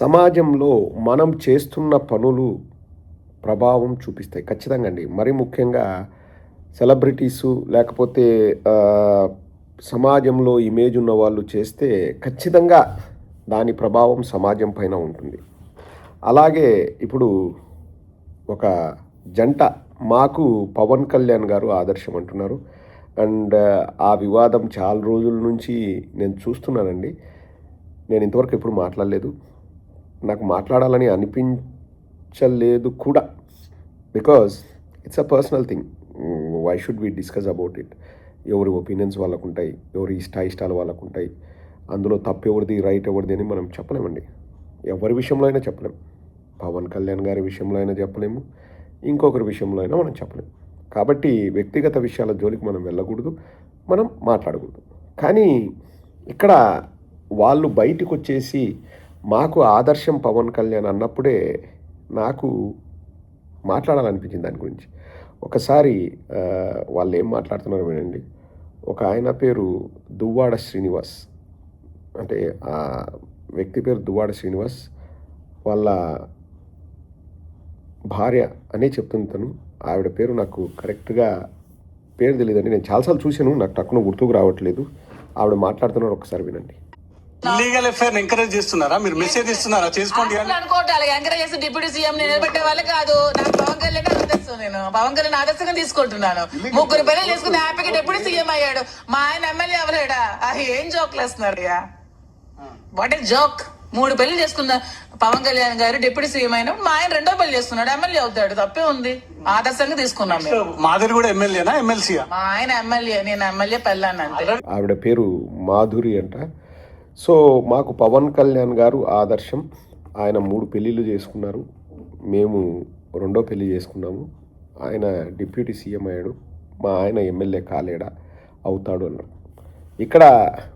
సమాజంలో మనం చేస్తున్న పనులు ప్రభావం చూపిస్తాయి. ఖచ్చితంగా అండి. మరి ముఖ్యంగా సెలబ్రిటీసు లేకపోతే సమాజంలో ఇమేజ్ ఉన్న వాళ్ళు చేస్తే ఖచ్చితంగా దాని ప్రభావం సమాజం పైన ఉంటుంది. అలాగే ఇప్పుడు ఒక జంట మాకు పవన్ కళ్యాణ్ గారు ఆదర్శం అంటున్నారు. అండ్ ఆ వివాదం చాలా రోజుల నుంచి నేను చూస్తున్నానండి. నేను ఇంతవరకు ఎప్పుడు మాట్లాడలేదు. నాకు మాట్లాడాలని అనిపించలేదు కూడా. Because it's a personal thing why should we discuss about it ఎవరి ఒపీనియన్స్ వాళ్ళకు ఉంటాయి ఎవరి ఇష్ట ఇష్టాలు వాళ్ళకు ఉంటాయి అందులో తప్పు ఎవరిది రైట్ ఎవరిది అని మనం చెప్పలేమండి. ఎవరి విషయంలో అయినా చెప్పలేము పవన్ కళ్యాణ్ గారి విషయంలో అయినా చెప్పలేము. ఇంకొకరి విషయంలో అయినా మనం చెప్పలేము కాబట్టి వ్యక్తిగత విషయాల జోలికి మనం వెళ్ళకూడదు మనం మాట్లాడకూడదు. కానీ ఇక్కడ వాళ్ళు బయటకు వచ్చేసి మాకు ఆదర్శం పవన్ కళ్యాణ్ అన్నప్పుడే నాకు మాట్లాడాలనిపించింది దాని గురించి. ఒకసారి వాళ్ళు ఏం మాట్లాడుతున్నారో వినండి. ఒక ఆయన పేరు దువ్వాడ శ్రీనివాస్. అంటే ఆ వ్యక్తి పేరు దువ్వాడ శ్రీనివాస్. వాళ్ళ భార్య అనే చెప్తుంది తను. ఆవిడ పేరు నాకు కరెక్ట్గా పేరు తెలియదండి నేను చాలాసార్లు చూశాను. నాకు టక్కున గుర్తుకు రావట్లేదు. ఆవిడ మాట్లాడుతున్నారు ఒకసారి వినండి. ఇల్లీగల్ ఎఫ్ఐఆర్ ఎంకరేజ్ చేస్తున్నారా? మీరు మెసేజ్ ఇస్తున్నారా? చేసుకోండి అని? అసలు అనుకోవట్లేదు. ఎంకరేజ్ చేసి డిప్యూటీ సీఎం నిలబెట్టే వాళ్ళు కాదు. నాకు పవన్ కళ్యాణ్ ఆదర్శం నేను. పవన్ కళ్యాణ్ ఆదర్శంగా తీసుకుంటున్నాను. ముగ్గురు పెళ్ళి చేసుకుని హ్యాపీగా డిప్యూటీ సీఎం అయ్యాడు. మా ఆయన ఎమ్మెల్యే అవ్వలేడా? అది ఏం జోక్లు వేస్తున్నారు వాట్ ఇస్ జోక్ మూడు పెళ్ళి చేసుకున్న పవన్ కళ్యాణ్ గారు డిప్యూటీ సీఎం అయిన మా ఆయన రెండో పెళ్ళి చేసుకున్నాడు. ఎమ్మెల్యే అవుతాడు. తప్పే ఉంది. ఆదర్శంగా తీసుకున్నాం మాదిరి కూడా ఎమ్మెల్యేనా? ఎమ్మెల్సీయా? మా ఆయన ఎమ్మెల్యే. నేను ఎమ్మెల్యే పెళ్ళాను అంతే ఆవిడ పేరు మాధురి అంట. సో మాకు పవన్ కళ్యాణ్ గారు ఆదర్శం. ఆయన మూడు పెళ్ళిళ్ళు చేసుకున్నారు. మేము రెండో పెళ్ళి చేసుకున్నాము. ఆయన డిప్యూటీ సీఎం అయ్యాడు. మా ఆయన ఎమ్మెల్యే కాలేడా అవుతాడు అన్నారు ఇక్కడ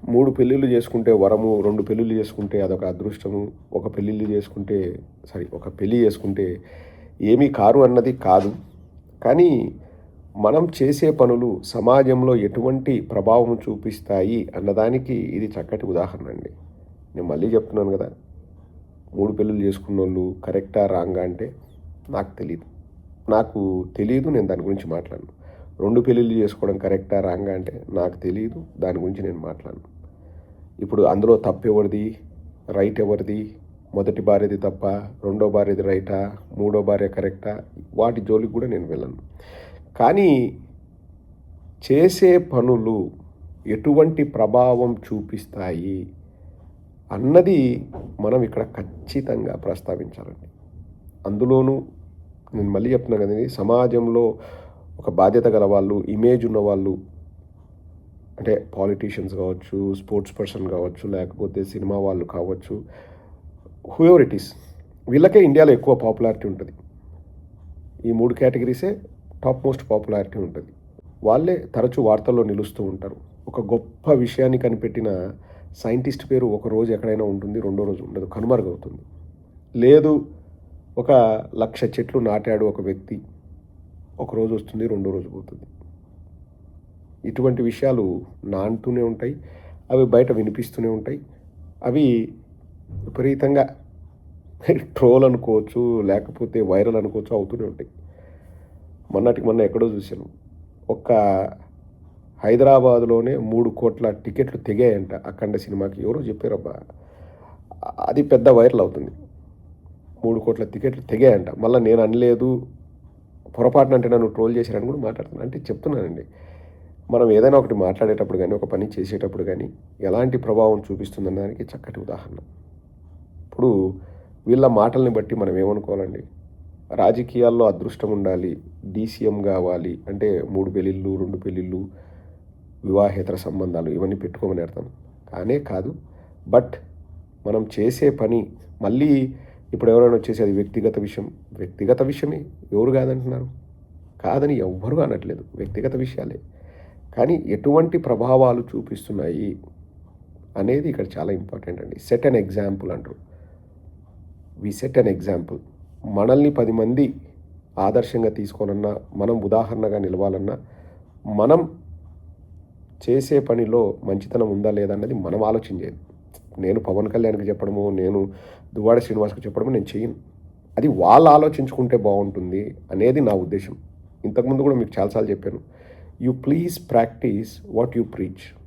మూడు పెళ్ళిళ్ళు చేసుకుంటే వరము రెండు పెళ్ళిళ్ళు చేసుకుంటే అదొక అదృష్టము ఒక పెళ్ళిళ్ళు చేసుకుంటే సారీ ఒక పెళ్ళి చేసుకుంటే ఏమీ కారు అన్నది కాదు. కానీ మనం చేసే పనులు సమాజంలో ఎటువంటి ప్రభావం చూపిస్తాయి అన్నదానికి ఇది చక్కటి ఉదాహరణ అండి. నేను మళ్ళీ చెప్తున్నాను కదా మూడు పెళ్ళిళ్ళు చేసుకున్న వాళ్ళు కరెక్టా రాంగా అంటే నాకు తెలియదు నాకు తెలియదు నేను దాని గురించి మాట్లాడను. రెండు పెళ్ళిళ్ళు చేసుకోవడం కరెక్టా రాంగా అంటే నాకు తెలియదు దాని గురించి నేను మాట్లాడను. ఇప్పుడు అందులో తప్పు ఎవరిది? రైట్ ఎవరిది? మొదటి భార్యది తప్ప రెండో భార్యది రైటా? మూడో భార్య కరెక్టా? వాటి జోలికి కూడా నేను వెళ్ళను. కానీ చేసే పనులు ఎటువంటి ప్రభావం చూపిస్తాయి అన్నది మనం ఇక్కడ ఖచ్చితంగా ప్రస్తావించాలండి. అందులోనూ నేను మళ్ళీ చెప్తున్నా కదండి సమాజంలో ఒక బాధ్యత గల వాళ్ళు ఇమేజ్ ఉన్న వాళ్ళు అంటే పాలిటీషియన్స్ కావచ్చు స్పోర్ట్స్ పర్సన్ కావచ్చు లేకపోతే సినిమా వాళ్ళు కావచ్చు హూఎవర్ ఇట్ ఈస్ వీళ్ళకే ఇండియాలో ఎక్కువ పాపులారిటీ ఉంటుంది. ఈ మూడు కేటగిరీసే టాప్ మోస్ట్ పాపులారిటీ ఉంటుంది. వాళ్ళే తరచూ వార్తల్లో నిలుస్తూ ఉంటారు. ఒక గొప్ప విషయాన్ని కనిపెట్టిన సైంటిస్ట్ పేరు ఒక రోజు ఎక్కడైనా ఉంటుంది రెండో రోజు ఉండదు కనుమరుగవుతుంది. లేదు ఒక లక్ష చెట్లు నాటాడు ఒక వ్యక్తి ఒక రోజు వస్తుంది రెండో రోజు పోతుంది. ఇటువంటి విషయాలు నాంటూనే ఉంటాయి అవి బయట వినిపిస్తూనే ఉంటాయి. అవి విపరీతంగా ట్రోల్ అనుకోవచ్చు లేకపోతే వైరల్ అనుకోవచ్చు అవుతూనే ఉంటాయి. మొన్నటికి మొన్న ఎక్కడో చూశాను. ఒక్క హైదరాబాద్లోనే మూడు కోట్ల టికెట్లు తెగాయంట అఖండ సినిమాకి. ఎవరో చెప్పారబ్బా. అది పెద్ద వైరల్ అవుతుంది. మూడు కోట్ల టికెట్లు తెగాయంట. మళ్ళీ నేను అనలేదు పొరపాటున అంటే నన్ను ట్రోల్ చేశారని కూడా మాట్లాడుతున్నాను అంటే చెప్తున్నానండి. మనం ఏదైనా ఒకటి మాట్లాడేటప్పుడు కానీ ఒక పని చేసేటప్పుడు కానీ ఎలాంటి ప్రభావం చూపిస్తుందన్న దానికి చక్కటి ఉదాహరణ. ఇప్పుడు వీళ్ళ మాటల్ని బట్టి మనం ఏమనుకోవాలండి? రాజకీయాల్లో అదృష్టం ఉండాలి డీసీఎం కావాలి అంటే మూడు పెళ్ళిళ్ళు రెండు పెళ్ళిళ్ళు వివాహేతర సంబంధాలు ఇవన్నీ పెట్టుకోమని అర్థం. కానే కాదు బట్ మనం చేసే పని మళ్ళీ ఇప్పుడు ఎవరైనా వచ్చేసి అది వ్యక్తిగత విషయం వ్యక్తిగత విషయమే ఎవరు కాదంటున్నారు? కాదని ఎవ్వరు అనట్లేదు వ్యక్తిగత విషయాలే. కానీ ఎటువంటి ప్రభావాలు చూపిస్తున్నాయి అనేది ఇక్కడ చాలా ఇంపార్టెంట్ అండి. సెట్ అన్ ఎగ్జాంపుల్ అంటారు. వి సెట్ అన్ ఎగ్జాంపుల్ మనల్ని పది మంది ఆదర్శంగా తీసుకోవాలన్నా మనం ఉదాహరణగా నిలవాలన్నా మనం చేసే పనిలో మంచితనం ఉందా లేదా అన్నది మనం ఆలోచించేది నేను పవన్ కళ్యాణ్కి చెప్పడము నేను దువ్వాడ శ్రీనివాస్కి చెప్పడము నేను చేయను. అది వాళ్ళు ఆలోచించుకుంటే బాగుంటుంది అనేది నా ఉద్దేశం. ఇంతకుముందు కూడా మీకు చాలాసార్లు చెప్పాను. You please practise what you preach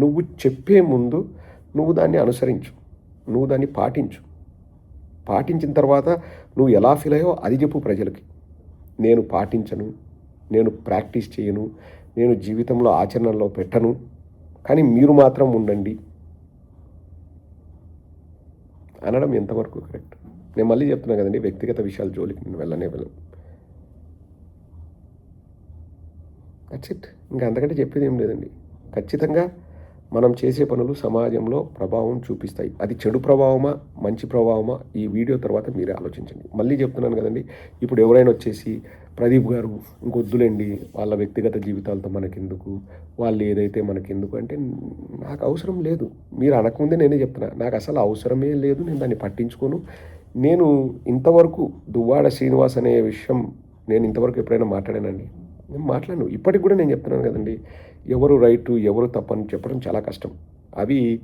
నువ్వు చెప్పే ముందు నువ్వు దాన్ని అనుసరించు. నువ్వు దాన్ని పాటించు. పాటించిన తర్వాత నువ్వు ఎలా ఫీల్ అయ్యో అది చెప్పు ప్రజలకి. నేను పాటించను నేను ప్రాక్టీస్ చేయను నేను జీవితంలో ఆచరణలో పెట్టను కానీ మీరు మాత్రం ఉండండి. అనడం ఎంతవరకు కరెక్ట్? నేను మళ్ళీ చెప్తున్నా కదండి వ్యక్తిగత విషయాలు జోలికి నేను వెళ్ళనే వెళ్ళను. దట్స్ ఇట్ ఇంకా అంతకంటే చెప్పేది ఏం లేదండి. ఖచ్చితంగా మనం చేసే పనులు సమాజంలో ప్రభావం చూపిస్తాయి. అది చెడు ప్రభావమా మంచి ప్రభావమా? ఈ వీడియో తర్వాత మీరే ఆలోచించండి. మళ్ళీ చెప్తున్నాను కదండి ఇప్పుడు ఎవరైనా వచ్చేసి ప్రదీప్ గారు ఇంకొద్దులేండి వాళ్ళ వ్యక్తిగత జీవితాలతో మనకెందుకు? వాళ్ళు ఏదైతే మనకెందుకు అంటే నాకు అవసరం లేదు. మీరు అనకముందే నేనే చెప్తున్నా నాకు అసలు అవసరమే లేదు నేను దాన్ని పట్టించుకోను. నేను ఇంతవరకు దువ్వాడ శ్రీనివాస్ అనే విషయం నేను ఇంతవరకు ఎప్పుడైనా మాట్లాడానండి? నేను మాట్లాడను. ఇప్పటికి కూడా నేను చెప్తున్నాను కదండి ఎవరు రైటు ఎవరు తప్పని చెప్పడం చాలా కష్టం. అవి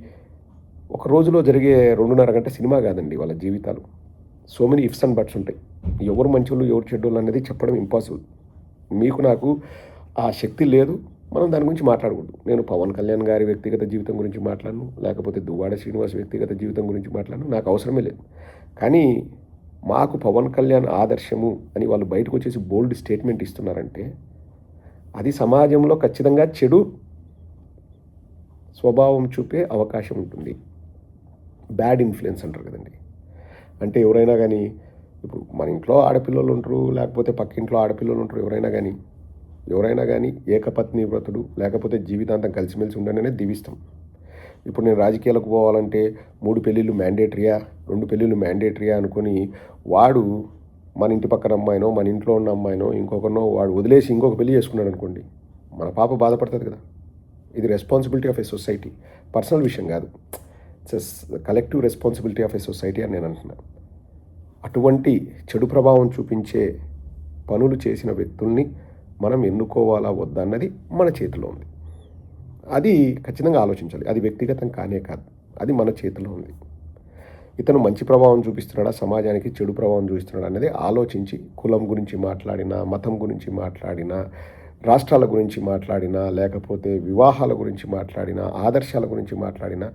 ఒక రోజులో జరిగే రెండున్నర గంట సినిమా కాదండి వాళ్ళ జీవితాలు. So many ifs and buts ఉంటాయి. ఎవరు మంచోళ్ళు ఎవరు చెడ్డోళ్ళు అనేది చెప్పడం ఇంపాసిబుల్ మీకు నాకు ఆ శక్తి లేదు. మనం దాని గురించి మాట్లాడకూడదు. నేను పవన్ కళ్యాణ్ గారి వ్యక్తిగత జీవితం గురించి మాట్లాడను లేకపోతే దువ్వాడ శ్రీనివాస్ వ్యక్తిగత జీవితం గురించి మాట్లాడను నాకు అవసరమే లేదు. కానీ మాకు పవన్ కళ్యాణ్ ఆదర్శము అని వాళ్ళు బయటకు వచ్చేసి బోల్డ్ స్టేట్మెంట్ ఇస్తున్నారంటే అది సమాజంలో ఖచ్చితంగా చెడు స్వభావం చూపే అవకాశం ఉంటుంది. బ్యాడ్ ఇన్ఫ్లుయెన్స్ అంటారు కదండి. అంటే ఎవరైనా కానీ ఇప్పుడు మన ఇంట్లో ఆడపిల్లలు ఉంటారు లేకపోతే పక్కింట్లో ఆడపిల్లలు ఉంటారు ఎవరైనా కానీ ఎవరైనా కానీ ఏకపత్ని వ్రతుడు లేకపోతే జీవితాంతం కలిసిమెలిసి ఉండననే దీవిస్తాం. ఇప్పుడు నేను రాజకీయాలకు పోవాలంటే మూడు పెళ్ళిళ్ళు మ్యాండేటరీయా రెండు పెళ్ళిళ్ళు మ్యాండేటరీయా అనుకొని వాడు మన ఇంటి పక్కన అమ్మాయినో మన ఇంట్లో ఉన్న అమ్మాయినో ఇంకొకరినో వాడు వదిలేసి ఇంకొక పెళ్ళి చేసుకున్నాడు అనుకోండి మన పాప బాధపడుతుంది కదా. ఇది responsibility of a society personal విషయం కాదు. It's collective responsibility of a society అని నేను అంటున్నాను అటువంటి చెడు ప్రభావం చూపించే పనులు చేసిన వ్యక్తుల్ని మనం ఎన్నుకోవాలా వద్దా అన్నది మన చేతిలో ఉంది. అది ఖచ్చితంగా ఆలోచించాలి. అది వ్యక్తిగతం కానే కాదు. అది మన చేతిలో ఉంది. ఇతను మంచి ప్రభావం చూపిస్తున్నాడా? సమాజానికి చెడు ప్రభావం చూపిస్తున్నాడా అనేది ఆలోచించి కులం గురించి మాట్లాడినా మతం గురించి మాట్లాడినా రాష్ట్రాల గురించి మాట్లాడినా లేకపోతే వివాహాల గురించి మాట్లాడినా ఆదర్శాల గురించి మాట్లాడినా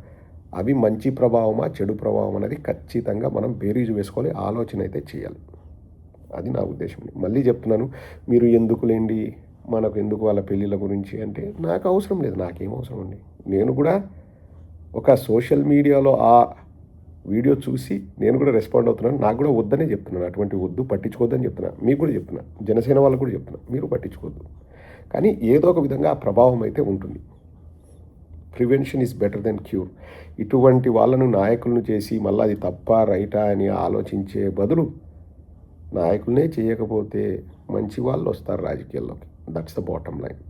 అవి మంచి ప్రభావమా చెడు ప్రభావం అనేది ఖచ్చితంగా మనం బేరీజు వేసుకోవాలి ఆలోచన అయితే చేయాలి. అది నా ఉద్దేశం. మళ్ళీ చెప్తున్నాను మీరు ఎందుకు లేండి? మనకు ఎందుకు వాళ్ళ పెళ్ళిళ్ళ గురించి అంటే నాకు అవసరం లేదు. నాకేం అవసరం అండి. నేను కూడా ఒక సోషల్ మీడియాలో ఆ వీడియో చూసి నేను కూడా రెస్పాండ్ అవుతున్నాను. నాకు కూడా వద్దనే చెప్తున్నాను. అటువంటి వద్దు పట్టించుకోవద్దని చెప్తున్నా. మీకు కూడా చెప్తున్నా. జనసేన వాళ్ళకు కూడా చెప్తున్నా. మీరు పట్టించుకోవద్దు. కానీ ఏదో ఒక విధంగా ఆ ప్రభావం అయితే ఉంటుంది. Prevention is better than cure ఇటువంటి వాళ్ళను నాయకులను చేసి మళ్ళీ అది తప్ప రైటా అని ఆలోచించే బదులు నాయకులనే చేయకపోతే మంచి వాళ్ళు వస్తారు రాజకీయాల్లోకి. That's the bottom line